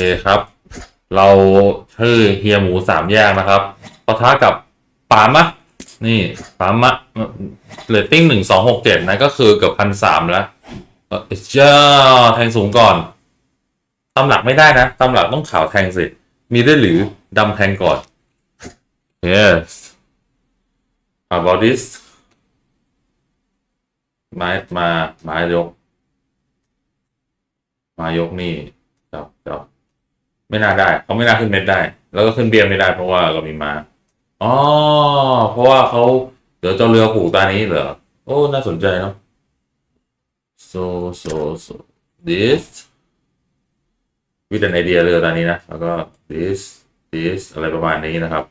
เคครับ เราชื่อเฮียหมูสามแยกนะครับปะทะกับปามะนี่ปามะเรตติ้งหนึ่งสองหกเจ็ดนะ ก็คือเกือบพันสามแล้วเออจ้าแทงสูงก่อนตำหลักไม่ได้นะตำหลักต้องขาวแทงสิ มีได้หรือดำแทงก่อน yes about this ไม้มาไม้ยก มายกนี่ ไม่น่าได้เขาไม่น่าขึ้นเม็ดได้ แล้วก็ขึ้นเบียร์ไม่ได้เพราะว่าเรามีมาอ๋อเพราะว่าเขาเดี๋ยวเจ้าเรือผูกตานี้เหรอโอ้น่าสนใจเนาะ so so so this with an idea เรือตานี้นะแล้วก็ this this อะไรประมาณนี้นะครับ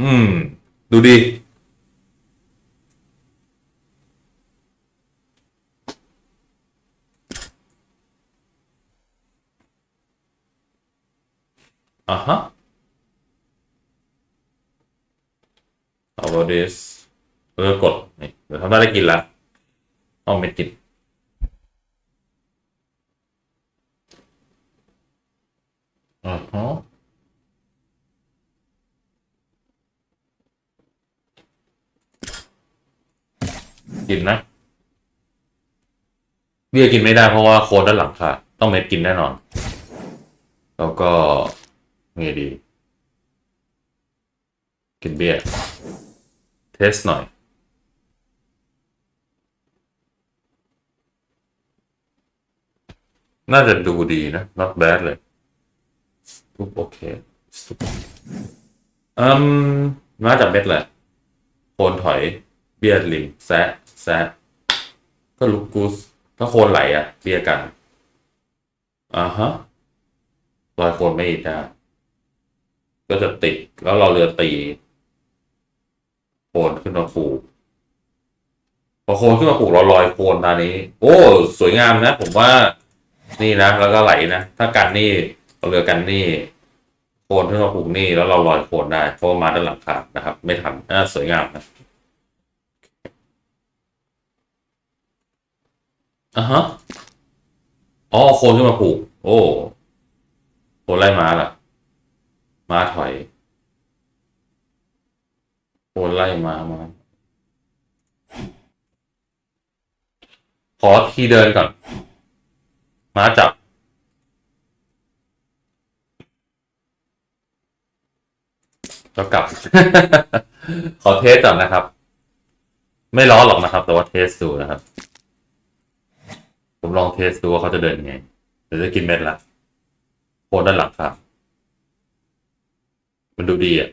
อืม ดูดี Aha. about this เออกดนี่เดี๋ยวทำได้ได้กินละเอาไม่กินอ่าฮะกินนะเบี้ยกินไม่ได้เพราะว่าโค้ดด้านหลังค่ะ ต้องเม็ดกินแน่นอน แล้วก็ ไงดี กินเบียร์เทสหน่อย น่าจะดูดีนะ not bad เลยทุกโอเคอืมมาจากเม็ดแหละโคนถอย เบียร์ลิมแซะแซะก็ลูกกูสถ้าโคนไหลอะเบียร์กันอ่าฮะรอยโคนไม่ได้ ก็จะติดแล้วเราเรือตีโคนขึ้นมาปลูกพอโคนขึ้นมาปลูกเราลอยโคนตานี้ โอ้สวยงามนะ ผมว่านี่นะแล้วก็ไหลนะถ้ากันนี่เราเรือกันนี่โคนขึ้นมาปลูกนี่แล้วเราลอยโคนได้เพราะมาด้านหลังขานะครับ ไม่ทันอ่าสวยงามนะอะฮะอ๋อโคนขึ้นมาปลูก โอ้โคนไล่ม้าล่ะ ม้าถอยโคนไล่มามา ขอทีเดินก่อน ม้าจับ แล้วกลับ ขอเทสก่อนนะครับ ไม่ร้อนหรอกนะครับ แต่ว่าเทสดูนะครับ ผมลองเทสดูว่าเขาจะเดินยังไง เดี๋ยวจะกินเม็ดละโคนด้านหลังครับ มันดูดีอะ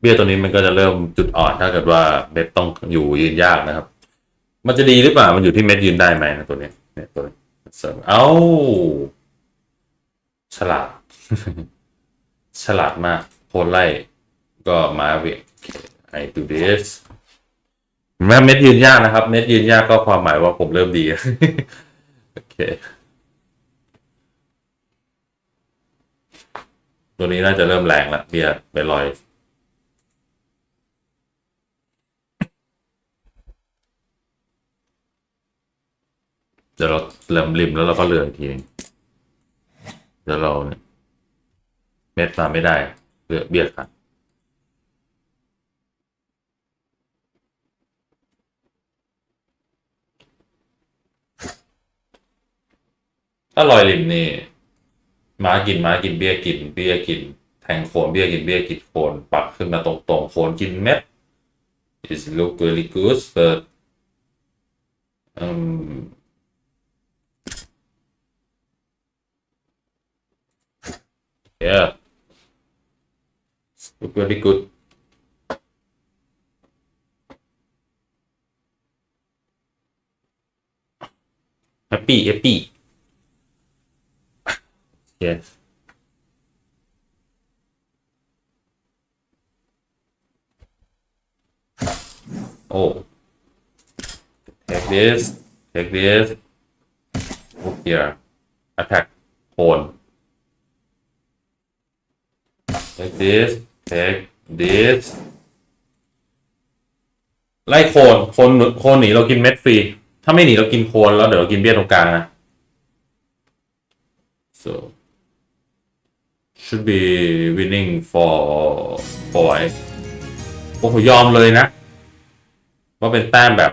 เบี้ยตัวนี้มันก็จะเริ่มจุดอ่อนถ้าเกิดว่าเม็ดต้องอยู่ยืนยากนะครับ มันจะดีหรือเปล่า มันอยู่ที่เม็ดยืนได้ไหมนะตัวนี้เนี่ยตัวเสริมเอ้าฉลาด ฉลาดมากโคนไล่ก็มาเวก I do this แม้เม็ดยืนยากนะครับ เม็ดยืนยากก็ความหมายว่าผมเริ่มดี โอเค ตัวนี้น่าจะเริ่มแรงละเบียร์ไปลอย เดี๋ยวเราเริ่มริมแล้วเราก็เลืออีกทีนึงเดี๋ยวเราเนี่ยเม็ดมาไม่ได้เลือเบียร์ขาดถ้าลอยริมนี่ ม้ากินม้ากินเบี้ยกินเบี้ยกิน แทงโคนเบี้ยกินเบี้ยกินโคนปักขึ้นมาตรงๆโคนกินเม็ด is look really good but um yeah look very good happy happy yes oh take this take this move here attack hold take this take this ไล่โคนโคนโคนหนีเรากินเม็ดฟรี ถ้าไม่หนีเรากินโคนแล้วเดี๋ยวเรากินเบี้ยตรงกลางนะ so should be winning for for ไว้โอ้โหยอมเลยนะ ว่าเป็นแต้มแบบ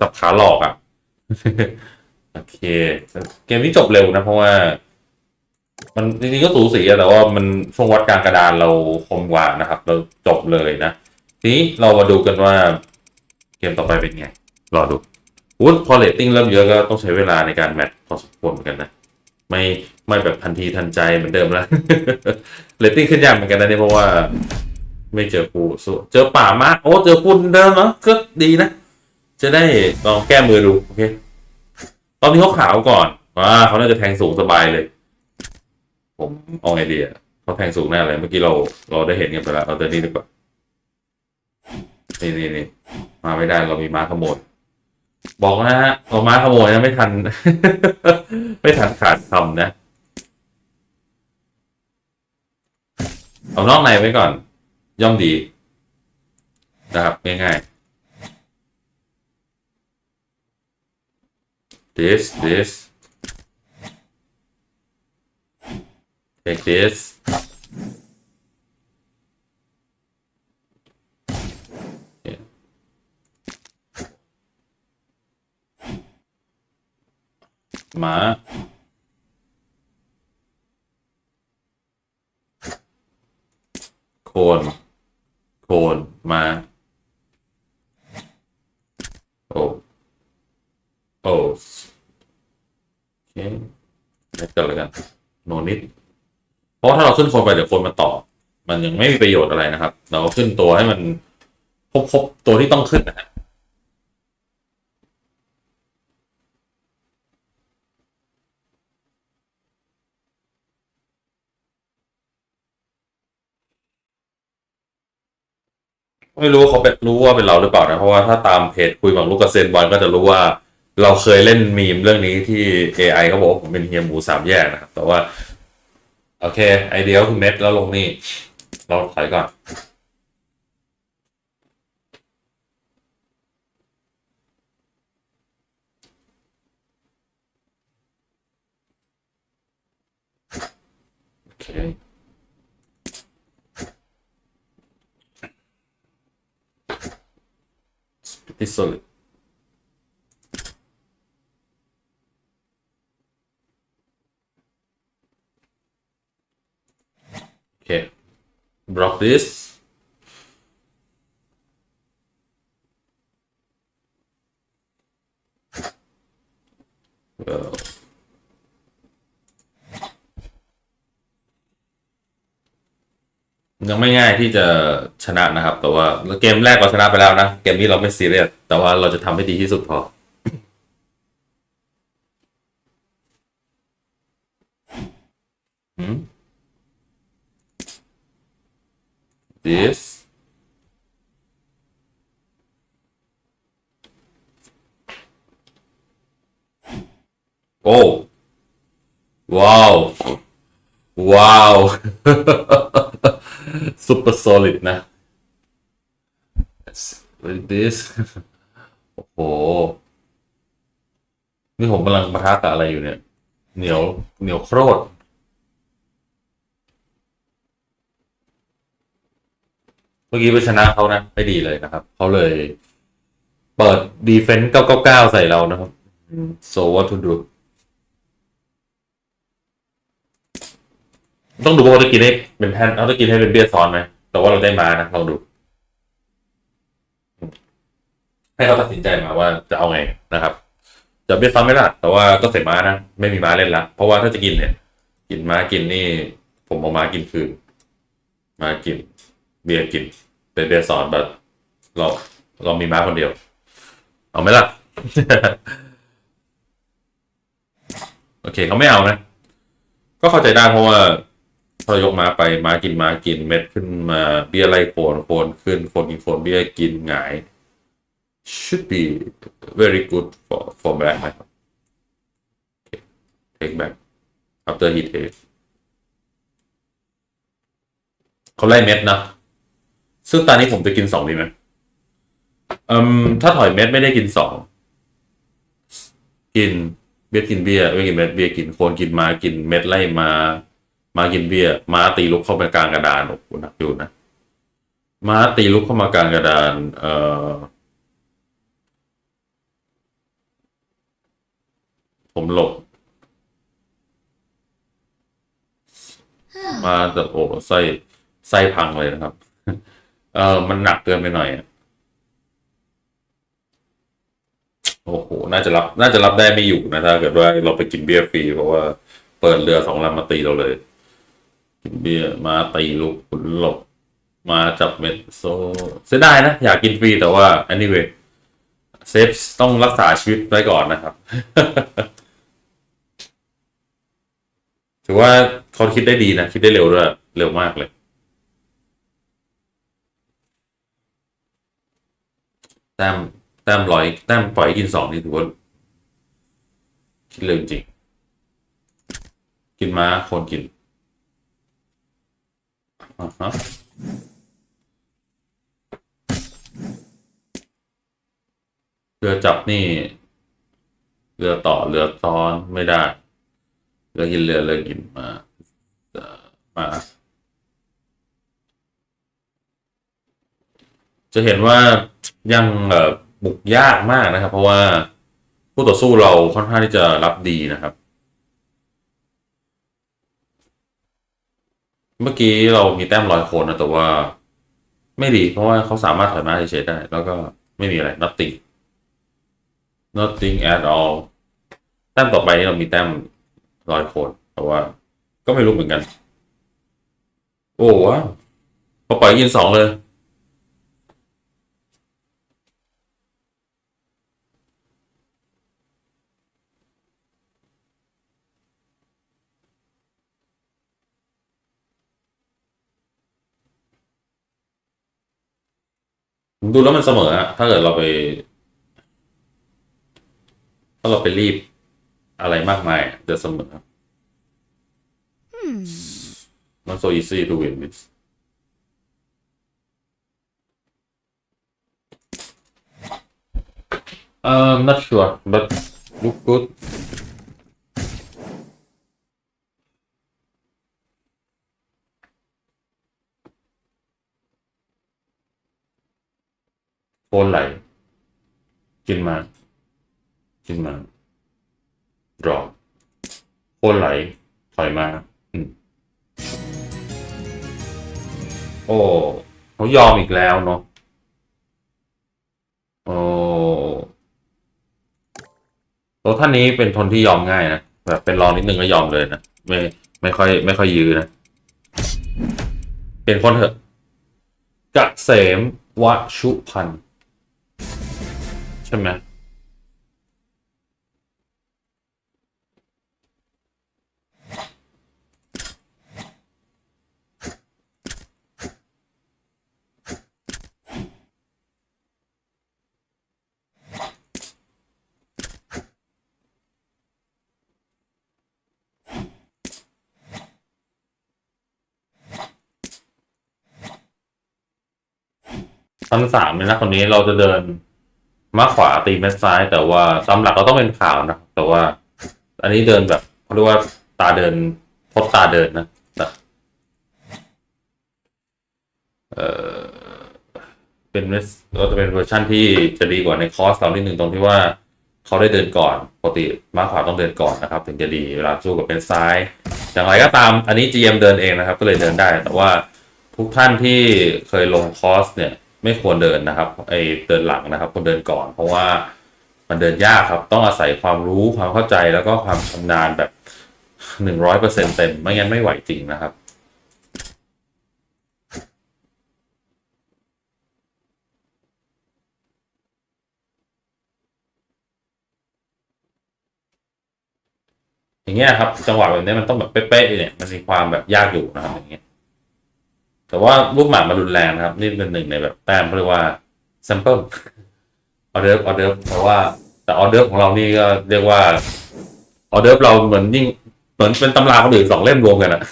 สับขาหลอกอะ่ะ โอเค เกมนี้จบเร็วนะ เพราะว่า มันจริงๆก็สูสีอะแต่ว่ามันช่วงวัดกลางกระดานเราคมกว่านะครับ เราจบเลยนะ ทีนี้เรามาดูกันว่า เกมต่อไปเป็นไง รอดูวุ้พอเรตติ้งเริ่มเยอะก็ต้องใช้เวลาในการแมทพอสมควรเหมือนกันนะ ไม่ ไม่แบบทันทีทันใจเหมือนเดิมแล้วเรตติ้งขึ้นยากเหมือนกันนะเนี่ยเพราะว่า ไม่เจอปูสู้เจอป่ามากโอ้เจอปูเดิมเนาะก็ดีนะ จะได้ลองแก้มือดูโอเคตอนนี้เขาขาวก่อนว่าเขาน่าจะแทงสูงสบายเลย ผมเอาไอเดียเขาแทงสูงแน่เลยเมื่อกี้เราเราได้เห็นกันไปแล้วเอาตัวนี้ดีกว่านี่นี่นี่มาไม่ได้เรามีม้าขโมยบอกนะฮะเราม้าขโมยนะไม่ทัน ไม่ทันขาดคำนะ เอานอกในไว้ก่อน ย่อมดีนะครับง่ายๆ this this take this มา โคนโคนมาโอ้โอ้โอเคไม่เกิดแล้วกันโนนิด เพราะถ้าเราขึ้นโคนไปเดี๋ยวโคนมาต่อ มันยังไม่มีประโยชน์อะไรนะครับ เราขึ้นตัวให้มันครบๆตัวที่ต้องขึ้นนะฮะ ไม่รู้ว่าเขาเป็นรู้ว่าเป็นเราหรือเปล่านะ เพราะว่าถ้าตามเพจคุยกับลูกกบเซนบอลก็จะรู้ว่า เราเคยเล่นมีมเรื่องนี้ที่ AI เขาบอกว่าผมเป็นเฮียหมูสามแยกนะครับ แต่ว่า โอเค ไอเดียคือเม็ดแล้วลงนี่ เราถอยก่อนโอเค pretty solid. Okay, drop this. ยังไม่ง่ายที่จะชนะนะครับ แต่ว่าเกมแรกเราชนะไปแล้วนะ เกมนี้เราไม่ซีเรียสแต่ว่าเราจะทำให้ดีที่สุดพอหืม this โอ้ว้าว ว้าว super solid นะ like this โอ้โห นี่ผมกำลังประทะกับอะไรอยู่เนี่ย เหนียว เหนียวโครดเมื่อกี้ไปชนะเขานะ ไม่ดีเลยนะครับ เขาเลย เปิดดีเฟนส์999 ใส่เรานะครับ so what to do ต้องดูว่าเขาจะกินให้เป็นแท่นเขาจะกินให้เป็นเบียร์ซ้อนไหมแต่ว่าเราได้มานะลองดู ให้เขาตัดสินใจมาว่าจะเอาไงนะครับ จะเบียร์ซ้อนไม่ละแต่ว่าก็เสร็จม้านะไม่มีม้าเล่นละเพราะว่าถ้าจะกินเนี่ย กินม้ากินนี่ ผมเอาม้ากินคืนม้ากิน เบียร์กิน เป็นเบียร์ซ้อนแบบเราเรามีม้าคนเดียว เอาไหมล่ะโอเคเขาไม่เอานะ ก็เข้าใจได้เพราะว่า พอยกม้าไปม้ากินม้ากินเม็ดขึ้นมาเบี้ยไล่โคนโคนขึ้นโคนกินโคนเบี้ยกินหงาย should be very good for for black นะครับ take back after he take เขาไล่เม็ดนะ ซึ่งตอนนี้ผมจะกินสองดีไหมอืมถ้าถอยเม็ดไม่ได้กินสองกินเบียกินเบียร์ไม่กินเม็ดเบียกินโคนกินมากินเม็ดไล่มา มากินเบียร์ม้าตีลุกเข้ามากลางกระดานโอ้โหหนักอยู่นะม้าตีลุกเข้ามากลางกระดาน เอ่อ ผมหลบ มาแต่โอ้ไส้ไส้พังเลยนะครับ เออมันหนักเกินไปหน่อยอะโอ้โห น่าจะรับ น่าจะรับได้ไม่อยู่นะถ้าเกิดว่าเราไปกินเบียร์ฟรีเพราะว่าเปิดเรือสองลำมาตีเราเลยกิน เบียร์มาตีลูกขุนหลบ มาจับเม็ดโซเสียดายนะ อยากกินฟรีแต่ว่า anyway เซฟต้องรักษาชีวิตไว้ก่อนนะครับ ถือว่าเขาคิดได้ดีนะ คิดได้เร็วด้วยเร็วมากเลย แต้มแต้มร้อย แต้มปล่อยกินสองนี่ถือว่า คิดเร็วจริง กินม้าคนกิน อ่าฮะเรือจับนี่ เรือต่อเรือซ้อนไม่ได้ เรือกินเรือเรือกินมาเอมาจะเห็นว่ายังบุกยากมากนะครับ เพราะว่าผู้ต่อสู้เราค่อนข้างที่จะรับดีนะครับ เมื่อกี้เรามีแต้มลอยโคนนะแต่ว่า ไม่ดี เพราะว่าเขาสามารถถอยมาเฉยๆได้ แล้วก็ไม่มีอะไร nothing nothing at all แต้มต่อไปนี่เรามีแต้มลอยโคนแต่ว่า ก็ไม่รู้เหมือนกัน โอ้ว้าพอปล่อยยินสองเลย ดูแล้วมันเสมออะถ้าเกิดเราไป ถ้าเราไปรีบอะไรมากมายอะจะเสมอ not so easy to win this um not sure but look good โคนไหลกินมากินมารอโคนไหล ถอยมาอืมโอ้เขายอมอีกแล้วเนาะโอ้ตัวท่านนี้เป็นทนที่ยอมง่ายนะแบบเป็นรองนิดนึงก็ยอมเลยนะ ไม่ไม่ค่อย ไม่ค่อยยื้อนะ เป็นคนเถอะกะเสมวชุพันธ์ ช่ไหมชั้นสามเลยนะคนนี้เราจะเดิน มาขวาตีเม็ดซ้าย แต่ว่าตามหลักเราต้องเป็นขาวนะแต่ว่า อันนี้เดินแบบเขาเรียกว่าตาเดินพดตาเดินนะเออเป็นเก็จะเป็นเวอร์ชันที่จะดีกว่าในคอร์สเรานิดหนึ่งตรงที่ว่าเขาได้เดินก่อนปกติมาขวาต้องเดินก่อนนะครับ ถึงจะดีเวลาสู้กับเป็นซ้าย อย่างไรก็ตามอันนี้ GM เดินเองนะครับ ก็เลยเดินได้ แต่ว่าทุกท่านที่เคยลงคอร์สเนี่ย ไม่ควรเดินนะครับไอเดินหลังนะครับควรเดินก่อน เพราะว่ามันเดินยากครับ ต้องอาศัยความรู้ความเข้าใจแล้วก็ความชำนาญแบบหนึ่งร้อยเปอร์เซ็นเต็ม ไม่งั้นไม่ไหวจริงนะครับอย่างเงี้ยครับ จังหวะแบบนี้มันต้องแบบเป๊ะๆเนี่ยมันมีความแบบยากอยู่นะครับอย่างเงี้ย แต่ว่าลูกหมากมันรุนแรงนะครับ นี่เป็นหนึ่งในแบบแต้มเขาเรียกว่า sample ออเดอร์ออเดอร์เพราะว่าแต่ออเดอร์ของเรานี่ก็เรียกว่าออเดอร์เราเหมือนยิ่งเหมือนเป็นตำราคนอื่นสองเล่มรวมกันอะ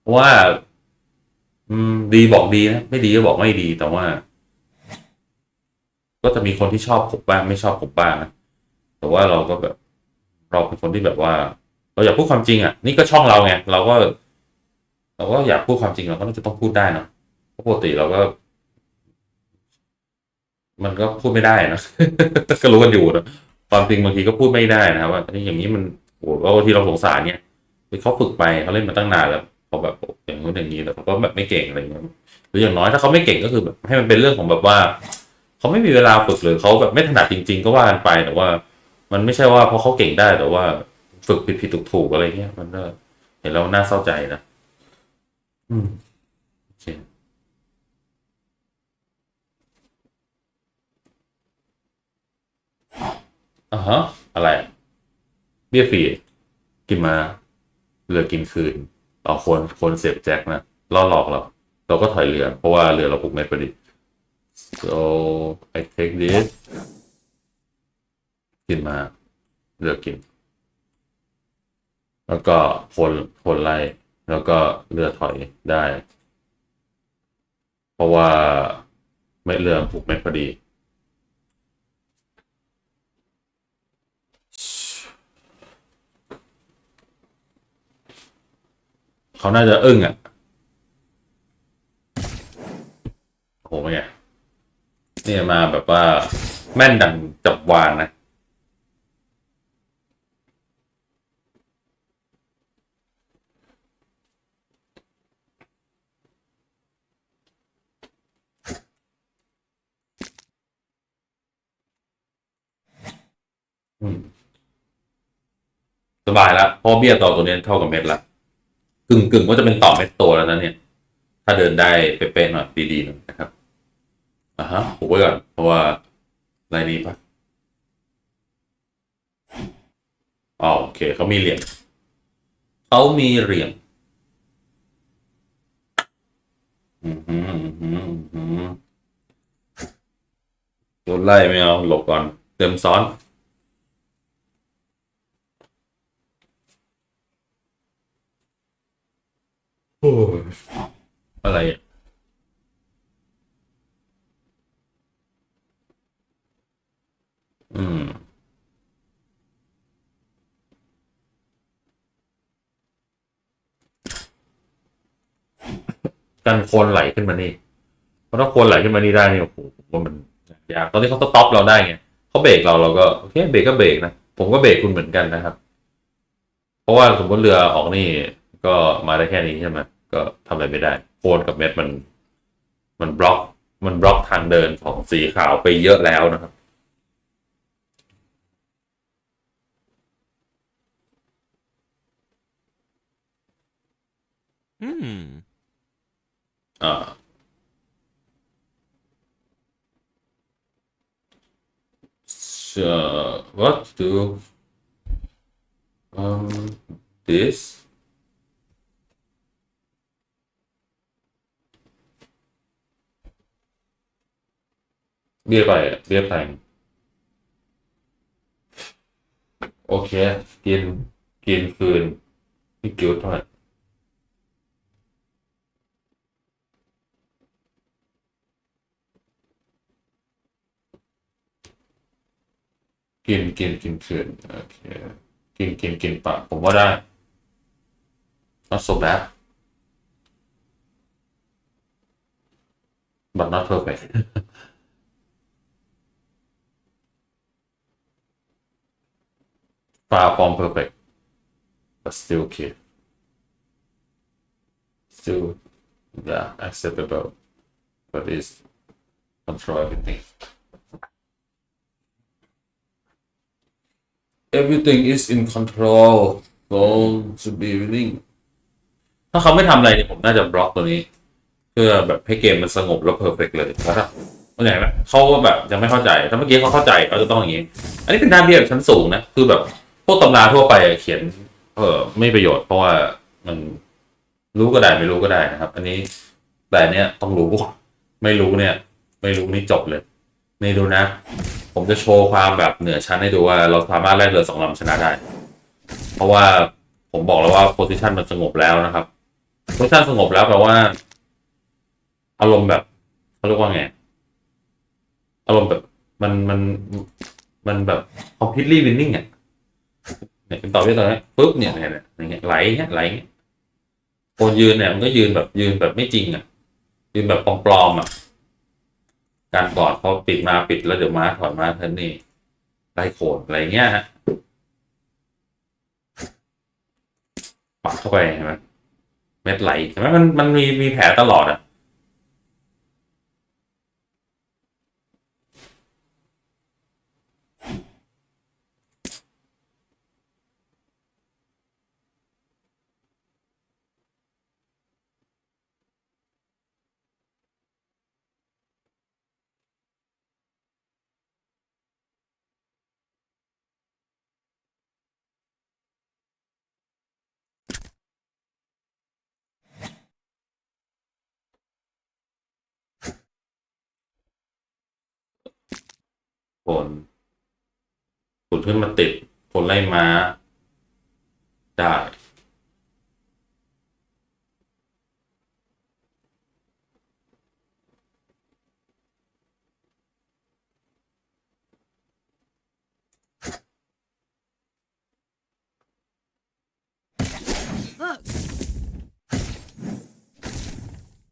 เพราะว่า อืม ดีบอกดีนะไม่ดีก็บอกไม่ดีแต่ว่า ก็จะมีคนที่ชอบผมบ้างไม่ชอบผมบ้างนะแต่ว่าเราก็แบบ เราเป็นคนที่แบบว่า เราอยากพูดความจริงอะ นี่ก็ช่องเราไงเราก็ เราก็อยากพูดความจริงเราก็น่าจะต้องพูดได้เนะเพราะปกติเราก็ มันก็พูดไม่ได้นะก็รู้กันอยู่นะความจริงบางทีก็พูดไม่ได้นะครับว่าอย่างนี้มันโอ้โหบางทีเราสงสารเนี่ยเขาฝึกไปเขาเล่นมาตั้งนานแล้วเขาแบบอย่างนู้นอย่างนี้แต่เขาก็แบบไม่เก่งอะไรเงี้ยหรืออย่างน้อยถ้าเขาไม่เก่งก็คือแบบให้มันเป็นเรื่องของแบบว่าเขาไม่มีเวลาฝึกหรือเขาแบบไม่ถนัดจริง ๆ ก็ว่ากันไปแต่ว่า มันไม่ใช่ว่าเพราะเขาเก่งได้แต่ว่า ฝึกผิดผิดถูกถูกๆอะไรเงี้ยมันก็เห็นแล้วน่าเศร้าใจนะ อืมโอเคอ่าฮะ อะไรอะเบี้ยฟรีกินมาเรือกินคืนเอาคนคนเสียบแจ็คนะล่อหลอกเราเราก็ถอยเรือ เพราะว่าเรือเราผูกเม็ดพอดี so I take this กินมาเลือกกิน แล้วก็คนคนไล่ แล้วก็เรือถอยได้ เพราะว่าเม็ดเรือผูกเม็ดพอดี เขาน่าจะอึ้งอะโหเป็นไงเนี่มาแบบว่าแม่นดังจับวางนะ สบายแล้วเพราะเบี้ยต่อตัวนี้เท่ากับเม็ดละกึ่งกึ่งว่าจะเป็นต่อเม็ดโตแล้วนะเนี่ย ถ้าเดินได้เป๊ะๆหน่อยดีๆหน่อยนะครับอ่าฮะผูกไว้ก่อนเพราะว่าลายนี้ปะอ๋อโอเคเขามีเหรียญเขามีเหรียญอืมอืมอืมฮึโดนไล่ไม่เอาหลบก่อน เติมซ้อน โอ้ยอะไรอะอืมกันโคลนไหลขึ้นมานี่ เพราะถ้าโคลนไหลขึ้นมานี่ได้นี่โอ้โหผมว่ามันยากตอนที่เขาสต็อปเราได้ไงเขาเบรกเราเราก็โอเคเบรกก็เบรกนะ ผมก็เบรกคุณเหมือนกันนะครับ เพราะว่าสมมติเรือออกนี่ ก็มาได้แค่นี้ใช่ไหมก็ทำอะไรไม่ได้โคลนกับเม็ดมัน มันบล็อก มันบล็อกทางเดินของสีขาวไปเยอะแล้วนะครับ Hmm. อ่า so what do um this บี้ยไปอะเบี้ยแพงโอเคกินกินคืนนี่กิ้วเท่าไหร่กินกินกินคืนโอเคกินกินกินปะผมว่าได้ not so bad but not perfect far from perfect but still okay still yeah acceptable but it's control everything everything is in control so to be winning ถ้าเขาไม่ทำอะไรเนี่ยผมน่าจะบล็อกตัวนี้ เพื่อแบบให้เกมมันสงบแล้วเพอร์เฟกเลยเพราะถ้าเข้าใจไหมเขาแบบยังไม่เข้าใจถ้าเมื่อกี้เขาเข้าใจเขาจะต้องอย่างนี้ อันนี้เป็นด้านเบี้ยแบบชั้นสูงนะ คือแบบ พวกตำราทั่วไปเขียน เออไม่ประโยชน์ เพราะว่ามันรู้ก็ได้ไม่รู้ก็ได้นะครับ อันนี้แต่อันเนี้ยต้องรู้ ไม่รู้เนี่ย ไม่รู้นี่จบเลย นี่ดูนะ ผมจะโชว์ความแบบเหนือชั้นให้ดูว่าเราสามารถแลกเรือสองลำชนะได้ เพราะว่าผมบอกแล้วว่าโพซิชันมันสงบแล้วนะครับโพซิชันสงบแล้วแปลว่า อารมณ์แบบเขาเรียกว่าไงอารมณ์แบบมันมันมันแบบ completely winning อะ เนี่ยเป็นต่อเบี้ยตัวนี้ปุ๊บเนี่ยเนี่ยเนี่ยอย่างเงี้ยไหลเงี้ยไหลเงี้ยคนยืนเนี่ยมันก็ยืนแบบยืนแบบไม่จริงอะ ยืนแบบปลอมๆอะ การกอดพอปิดมาปิดแล้วเดี๋ยวมาถอยม้าเท่านี้ได้โขนอะไรเงี้ยฮะปักเข้าไปเห็นไหมเม็ดไหลเห็นไหมมันมันมีมีแผลตลอดอะ ผลผลขึ้นมาติดผลไล่ม้า ได้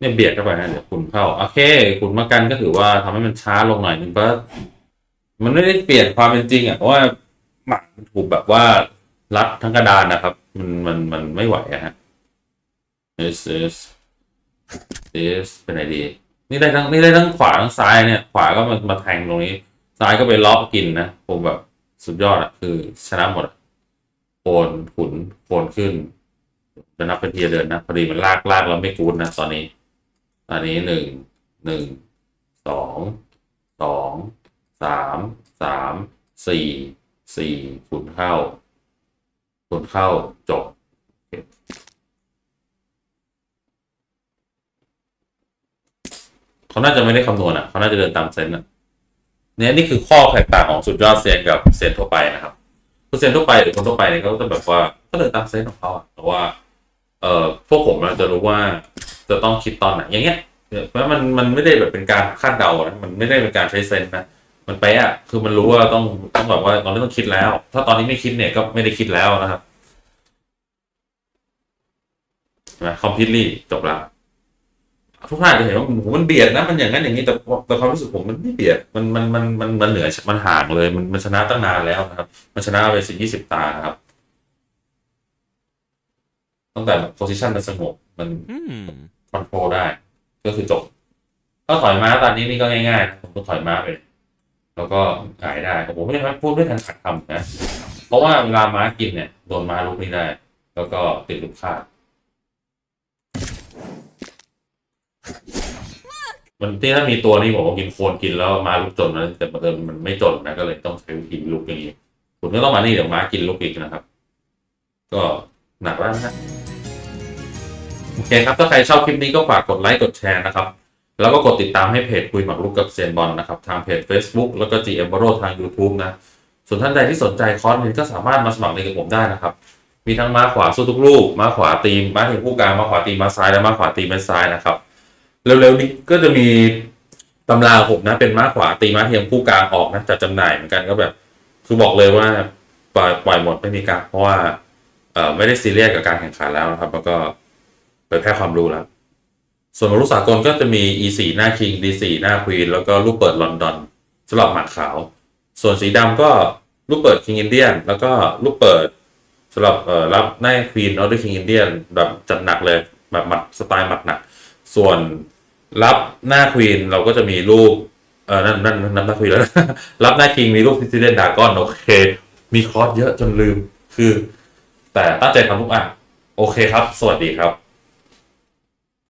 เนี่ยเบียดเข้าไปนะเดี๋ยวคุณเข้า โอเค คุณมากันก็ถือว่าทำให้มันช้าลงหน่อยนึงก็ มันไม่ได้เปลี่ยนความเป็นจริงอะเพราะว่าหมักมันถูกแบบว่ารัดทั้งกระดานนะครับ มันมันมันไม่ไหวอะฮะ this is this เป็นไงดีนี่ได้ทั้งนี่ได้ทั้งขวาทั้งซ้ายเนี่ย ขวาก็มามาแทงตรงนี้ ซ้ายก็ไปล็อกกินนะผมแบบสุดยอดอะคือชนะหมดโคนขุนโคนขึ้นจะนับเป็นทีละเดินนะพอดีมันลากลากแล้วไม่กูดนะตอนนี้ ตอนนี้หนึ่งหนึ่งสองสอง สามสามสี่สี่ขุนเข้าขุนเข้าจบเขาน่าจะไม่ได้คำนวณอะเขาน่าจะเดินตามเซนต์อะเนี่ยนี่คือข้อแตกต่างของสุดยอดเซนกับเซนทั่วไปนะครับคือเซนทั่วไปหรือคนทั่วไปเนี่ยก็จะแบบว่าก็เดินตามเซนของเขาอะแต่ว่าเอ่อพวกผมเราจะรู้ว่าจะต้องคิดตอนไหนอย่างเงี้ยเพราะมันมันไม่ได้แบบเป็นการคาดเดานะมันไม่ได้เป็นการใช้เซนนะ มันไปอะ คือมันรู้ว่าต้องต้องแบบว่าตอนนี้ต้องคิดแล้ว ถ้าตอนนี้ไม่คิดเนี่ยก็ไม่ได้คิดแล้วนะครับนะคอมพิวลี่จบแล้วทุกท่านจะเห็นว่าโอ้โหมันเบียดนะมันอย่างนั้นอย่างนี้แต่แต่ความรู้สึกผมมันไม่เบียดมันมันมันมันมันเหนือมันห่างเลย มันมันชนะตั้งนานแล้วนะครับ มันชนะไปสิบยี่สิบตานะครับ ตั้งแต่โพซิชันมันสงบมัน Hmm. คอนโทรลได้ ก็คือจบถ้าถอยม้าตอนนี้นี่ก็ง่ายๆนะผมก็ถอยม้าไป แล้วก็หงายได้ผมไม่ได้พูดไม่ทันขัดคำนะ เพราะว่าเวลาม้ากินเนี่ยโดนม้าลุกนี่ได้ แล้วก็ติดลูกคาดมันที่ถ้ามีตัวนี้ผมก็กินโคนกินแล้วม้าลุกจนนะแต่บังเอิญมันไม่จนนะก็เลยต้องใช้วิธีลุกอย่างนี้คุณก็ต้องมานี่เดี๋ยวม้ากินลุกอีกนะครับ ก็หนักแล้วนะฮะโอเคครับถ้าใครชอบคลิปนี้ก็ฝากกดไลค์กดแชร์นะครับ แล้วก็กดติดตามให้เพจคุยหมากรุกกับเซียนบอลนะครับ ทางเพจ Facebook แล้วก็ GM b o r o ทาง YouTube นะ ส่วนท่านใดที่สนใจคอร์สนี้ก็สามารถมาสมัครเรียนกับผมได้นะครับ มีทั้งม้าขวาสู้ทุกลูกม้าขวาตีมม้าเทผู้กลางม้าขวาตีม้าซ้ายและม้าขวาตีม้าซ้ายนะครับเร็วๆนี้ก็จะมีตำราผมนะเป็นม้าขวาตีม้าเทียมผู้กลางออกนะจัดจำหน่ายเหมือนกันก็แบบ คือบอกเลยว่าปล่อยปล่อยหมดไม่มีการเพราะว่าเอ่อไม่ได้ซีเรียสกับการแข่งขันแล้วนะครับ แล้วก็เผยแพร่ความรู้แล้ว ส่วนลูกสากลก็จะมี E4 หน้า King D4 หน้า Queen แล้วก็ลูกเปิดลอนดอนสำหรับหมัดขาว ส่วนสีดำก็ลูกเปิด King Indian แล้วก็ลูกเปิดสำหรับเอ่อรับหน้า Queen แล้วด้วย King Indian แบบจัดหนักเลยแบบหมัดสไตล์หมัดหนัก ส่วนรับหน้า Queen เราก็จะมีลูกเออนั่นนั่นนั่นหน้า Queen แล้ว รับหน้า King มีลูก p r e s i d e n t Dragon โอเค มีคอร์สเยอะจนลืมคือ แต่ตั้งใจทำทุกอันโอเคครับ สวัสดีครับ